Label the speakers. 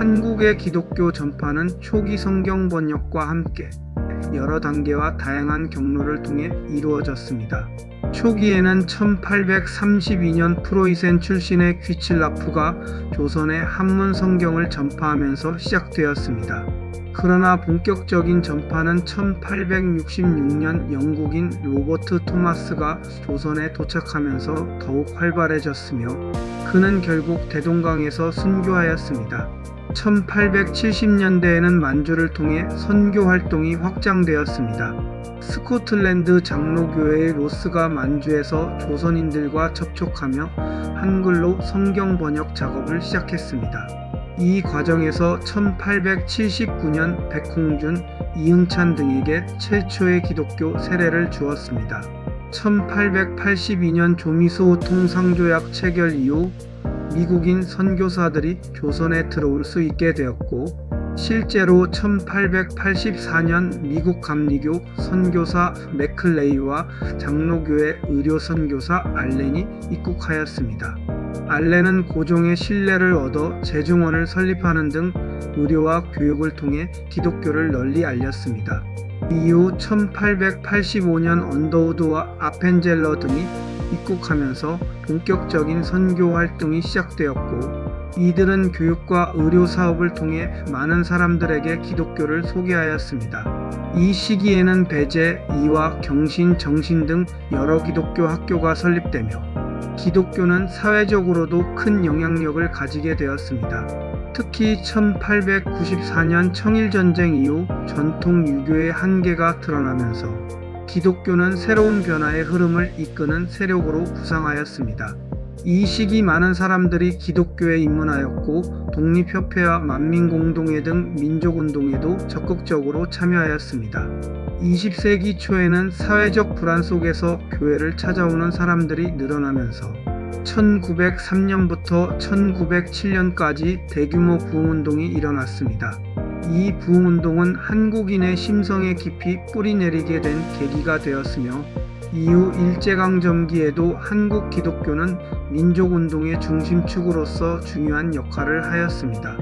Speaker 1: 한국의 기독교 전파는 초기 성경 번역과 함께 여러 단계와 다양한 경로를 통해 이루어졌습니다. 초기에는 1832년 프로이센 출신의 퀴칠라프가 조선의 한문 성경을 전파하면서 시작되었습니다. 그러나 본격적인 전파는 1866년 영국인 로버트 토마스가 조선에 도착하면서 더욱 활발해졌으며 그는 결국 대동강에서 순교하였습니다. 1870년대에는 만주를 통해 선교 활동이 확장되었습니다. 스코틀랜드 장로교회의 로스가 만주에서 조선인들과 접촉하며 한글로 성경 번역 작업을 시작했습니다. 이 과정에서 1879년 백홍준, 이응찬 등에게 최초의 기독교 세례를 주었습니다. 1882년 조미소 통상조약 체결 이후 미국인 선교사들이 조선에 들어올 수 있게 되었고 실제로 1884년 미국 감리교 선교사 맥클레이와 장로교회 의료 선교사 알렌이 입국하였습니다. 알렌은 고종의 신뢰를 얻어 재중원을 설립하는 등 의료와 교육을 통해 기독교를 널리 알렸습니다. 이후 1885년 언더우드와 아펜젤러 등이 입국하면서 본격적인 선교 활동이 시작되었고 이들은 교육과 의료 사업을 통해 많은 사람들에게 기독교를 소개하였습니다. 이 시기에는 배제, 이화, 경신, 정신 등 여러 기독교 학교가 설립되며 기독교는 사회적으로도 큰 영향력을 가지게 되었습니다. 특히 1894년 청일전쟁 이후 전통 유교의 한계가 드러나면서 기독교는 새로운 변화의 흐름을 이끄는 세력으로 부상하였습니다. 이 시기 많은 사람들이 기독교에 입문하였고 독립협회와 만민공동회 등 민족운동에도 적극적으로 참여하였습니다. 20세기 초에는 사회적 불안 속에서 교회를 찾아오는 사람들이 늘어나면서 1903년부터 1907년까지 대규모 부흥운동이 일어났습니다. 이 부흥운동은 한국인의 심성에 깊이 뿌리내리게 된 계기가 되었으며 이후 일제강점기에도 한국 기독교는 민족운동의 중심축으로서 중요한 역할을 하였습니다.